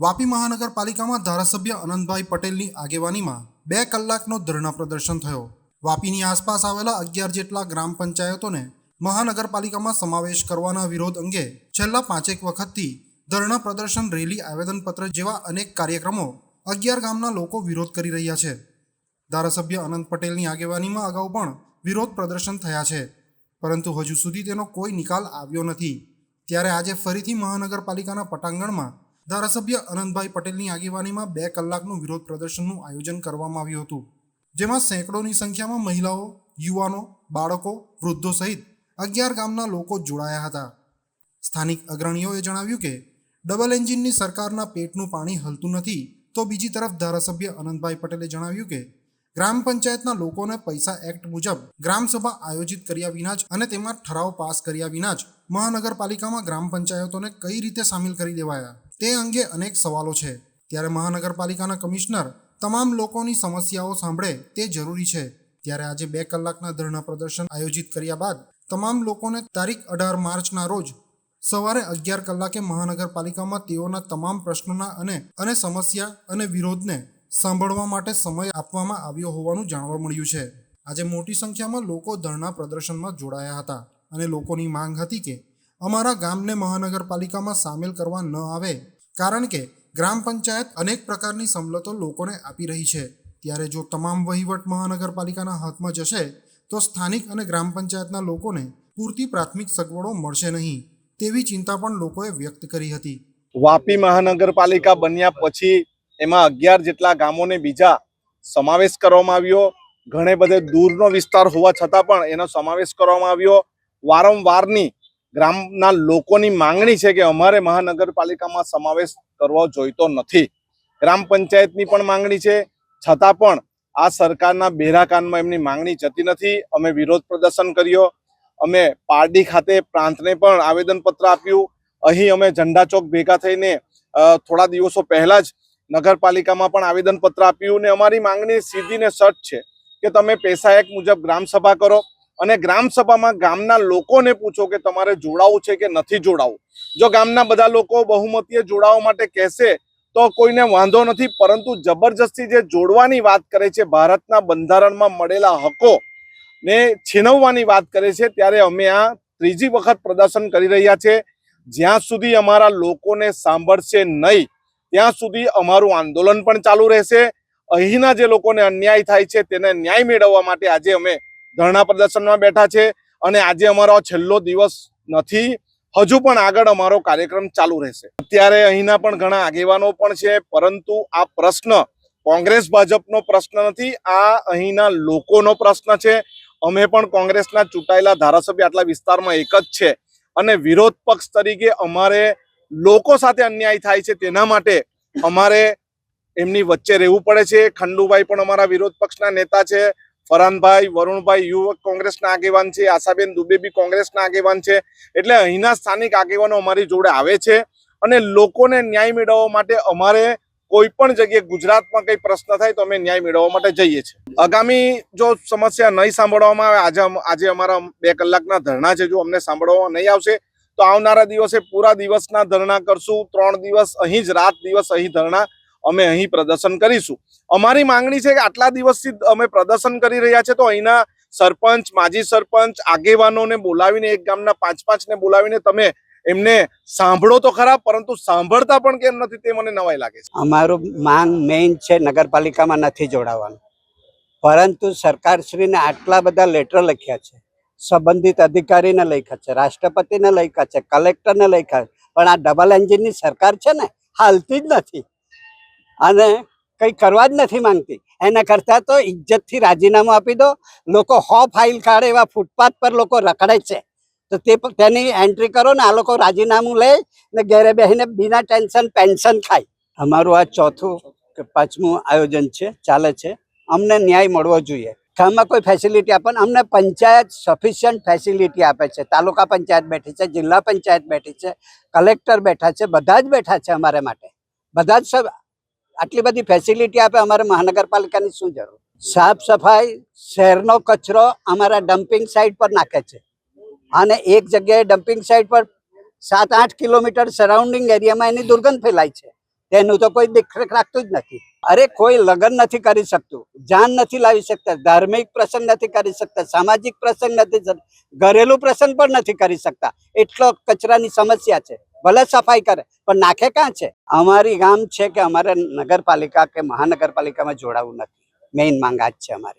વાપી મહાનગરપાલિકામાં ધારાસભ્ય અનંતભાઈ પટેલની આગેવાનીમાં બે કલાકનો ધરણા પ્રદર્શન થયો. વાપીની આસપાસ આવેલા અગિયાર જેટલા ગ્રામ પંચાયતોને મહાનગરપાલિકામાં સમાવેશ કરવાના વિરોધ અંગે છેલ્લા પાંચેક વખતથી ધરણા પ્રદર્શન રેલી આવેદનપત્ર જેવા અનેક કાર્યક્રમો અગિયાર ગામના લોકો વિરોધ કરી રહ્યા છે. ધારાસભ્ય અનંત પટેલની આગેવાનીમાં અગાઉ પણ વિરોધ પ્રદર્શન થયા છે. પરંતુ હજુ સુધી તેનો કોઈ નિકાલ આવ્યો નથી. ત્યારે આજે ફરીથી મહાનગરપાલિકાના પટાંગણમાં ધારાસભ્ય અનંતભાઈ પટેલની આગેવાનીમાં બે કલાકનું વિરોધ પ્રદર્શનનું આયોજન કરવામાં આવ્યું હતું, જેમાં સેંકડોની સંખ્યામાં મહિલાઓ, યુવાનો, બાળકો, વૃદ્ધો સહિત અગિયાર ગામના લોકો જોડાયા હતા. સ્થાનિક અગ્રણીઓએ જણાવ્યું કે, ડબલ એન્જિનની સરકારના પેટનું પાણી હલતું નથી, તો બીજી તરફ ધારાસભ્ય અનંતભાઈ પટેલે જણાવ્યું કે, ગ્રામ પંચાયતના લોકોને પૈસા એક્ટ મુજબ ગ્રામસભા આયોજિત કર્યા વિના જ અને તેમાં ઠરાવ પાસ કર્યા વિના જ મહાનગરપાલિકામાં ગ્રામ પંચાયતોને કઈ રીતે સામેલ કરી દેવાયા? તે અંગે અનેક સવાલો છે. ત્યારે મહાનગરપાલિકાના કમિશનર તમામ લોકોની સમસ્યાઓ સાંભળે તે જરૂરી છે. ત્યારે આજે બે કલાકના ધરણા પ્રદર્શન આયોજિત કર્યા બાદ તમામ લોકોને તારીખ અઢાર માર્ચના રોજ સવારે અગિયાર કલાકે મહાનગરપાલિકામાં તેઓના તમામ પ્રશ્નોના અને અને સમસ્યા અને વિરોધને સાંભળવા માટે સમય આપવામાં આવ્યો હોવાનું જાણવા મળ્યું છે. આજે મોટી સંખ્યામાં લોકો ધરણા પ્રદર્શનમાં જોડાયા હતા અને લોકોની માંગ હતી કે અમારા ગામને મહાનગરપાલિકામાં સામેલ કરવા ન આવે કારણ કે ગ્રામ પંચાયત અનેક પ્રકારની સવલતો લોકોને આપી રહી છે. ત્યારે જો તમામ વહીવટ મહાનગરપાલિકાના હાથમાં જશે, તો સ્થાનિક અને ગ્રામ પંચાયતના લોકોને પૂરતી પ્રાથમિક સગવડો મળશે નહીં, તેવી ચિંતા પણ લોકોએ વ્યક્ત કરી હતી. વાપી મહાનગરપાલિકા બન્યા પછી એમાં અગિયાર જેટલા ગામોને બીજા સમાવેશ કરવામાં આવ્યો. ઘણે બધે દૂરનો વિસ્તાર હોવા છતાં પણ એનો સમાવેશ કરવામાં આવ્યો. વારંવારની ગ્રામના લોકોની માંગણી છે કે અમારે મહાનગરપાલિકામાં સમાવેશ કરવો જોઈતો નથી. ગ્રામ પંચાયતની પણ માંગણી છે. છતાં પણ આ સરકારના બેરાકાનમાં એમની માંગણી જતી નથી. અમે વિરોધ પ્રદર્શન કર્યો. અમે પારડી ખાતે પ્રાંતને પણ આવેદનપત્ર આપ્યું. અહીં અમે ઝંડા ચોક ભેગા થઈને થોડા દિવસો પહેલાં જ નગરપાલિકામાં પણ આવેદનપત્ર આપ્યું ને અમારી માંગણી સીધી ને સટ છે કે તમે પૈસા એક મુજબ ગ્રામ સભા કરો. અને ગ્રામ સભામાં ગામના લોકોને પૂછો કે તમારે જોડાવું છે કે નથી જોડાવું. જો ગામના બધા લોકો બહુમતીએ જોડાવા માટે કહેશે, તો કોઈને વાંધો નથી, પરંતુ જબરજસ્તી જે જોડવાની વાત કરે છે, ભારતના બંધારણમાં મળેલા હકો ને છીનવવાની વાત કરે છે, ત્યારે અમે આ ત્રીજી વખત પ્રદર્શન કરી રહ્યા છે. જ્યાં સુધી અમારા લોકોને સાંભળશે નહીં, ત્યાં સુધી અમારું આંદોલન પણ ચાલુ રહેશે. અહીંના જે લોકોને અન્યાય થાય છે, તેને ન્યાય મેળવવા માટે આજે અમે ધરણા પ્રદર્શનમાં બેઠા છે અને આજે અમારો છેલ્લો દિવસ નથી. હજુ પણ આગળ અમારો કાર્યક્રમ ચાલુ રહેશે. અત્યારે અહીંના પણ ઘણા આગેવાનો પણ છે, પરંતુ આ પ્રશ્ન કોંગ્રેસ ભાજપનો પ્રશ્ન નથી, આ અહીંના લોકોનો પ્રશ્ન છે. અમે પણ કોંગ્રેસના ચૂંટાયેલા ધારાસભ્ય આટલા વિસ્તારમાં એક જ છે અને વિરોધ પક્ષ તરીકે અમારે લોકો સાથે અન્યાય થાય છે તેના માટે અમારે એમની વચ્ચે રહેવું પડે છે. ખંડુભાઈ પણ અમારા વિરોધ પક્ષના નેતા છે. ફરહાનભાઈ વરુણભાઈ યુવક કોંગ્રેસના આગેવાન છે, આશાબેન દુબે બી કોંગ્રેસના આગેવાન છે. એટલે અહીંના સ્થાનિક આગેવાનો અમારી જોડે આવે છે અને લોકોને ન્યાય મેળવવા માટે અમારે કોઈ પણ જગ્યાએ ગુજરાતમાં કંઈ પ્રશ્ન થાય તો અમે ન્યાય મેળવવા માટે જઈએ છીએ. આગામી જો સમસ્યા નહીં સાંભળવામાં આવે, આજે આજે અમારા બે કલાકના ધરણા છે, જો અમને સાંભળવામાં નહીં આવશે, તો આવનારા દિવસે પૂરા દિવસના ધરણા કરશું, ત્રણ દિવસ અહીં જ, રાત દિવસ અહીં ધરણા અમે અહીં પ્રદર્શન કરીશું. અમારી માંગણી છે કે આટલા દિવસથી અમે પ્રદર્શન કરી રહ્યા છે તો અહીંના સરપંચ, માજી સરપંચ, આગેવાનોને બોલાવીને, એક ગામના પાંચ પાંચને બોલાવીને તમે એમને સાંભળો તો ખરા, પરંતુ સાંભળતા પણ કેમ નથી તે મને નવાઈ લાગે છે. અમારું માંગ મેઇન છે નગરપાલિકામાં નથી જોડાવાનું. પરંતુ સરકારશ્રીને આટલા બધા લેટર લખ્યા છે. સંબંધિત અધિકારીને લખ્યા છે, રાષ્ટ્રપતિને લખ્યા છે કલેક્ટરને લખ્યા છે. પણ આ ડબલ એન્જિનની સરકાર છે ને, હાલતી જ નથી. અને કંઈ કરવા જ નથી માંગતી. એના કરતાં તો ઇજ્જતથી રાજીનામું આપી દો. લોકો હો ફાઇલ કાઢે એવા ફૂટપાથ પર લોકો રખડે છે. તો તે તેની એન્ટ્રી કરો ને આ લોકો રાજીનામું લે ને ઘેરે બેસીને બિના ટેન્શન, પેન્શન ખાય. અમારું આ ચોથું કે પાંચમું આયોજન છે, ચાલે છે. અમને ન્યાય મળવો જોઈએ. ગામમાં કોઈ ફેસિલિટી આપે અમને પંચાયત સફિશિયન્ટ ફેસિલિટી આપે છે. તાલુકા પંચાયત બેઠી છે, જિલ્લા પંચાયત બેઠી છે, કલેક્ટર બેઠા છે, બધા જ બેઠા છે અમારે માટે. બધા જ આટલી બધી ફેસિલિટી આપે અમારે મહાનગરપાલિકાની શું જરૂર? સાફ સફાઈ, શહેરનો કચરો અમારા ડમ્પિંગ સાઇટ પર નાખે છે. અને એક જગ્યાએ ડમ્પિંગ સાઇટ પર સાત આઠ કિલોમીટર સરાઉન્ડિંગ એરિયામાં એની દુર્ગંધ ફેલાય છે. તેનું તો કોઈ દેખરેખ રાખતું જ નથી. અરે કોઈ લગ્ન નથી કરી શકતું, જાન નથી લાવી શકતા, ધાર્મિક પ્રસંગ નથી કરી શકતા, સામાજિક પ્રસંગ નથી ઘરેલુ પ્રસંગ પણ નથી કરી શકતા. એટલો કચરાની સમસ્યા છે. ભલે સફાઈ કરે, પણ નાખે ક્યાં છે? અમારી ગામ છે કે અમારે નગરપાલિકા કે મહાનગરપાલિકામાં જોડાવું નથી. મેઇન માંગ આ જ છે અમારી.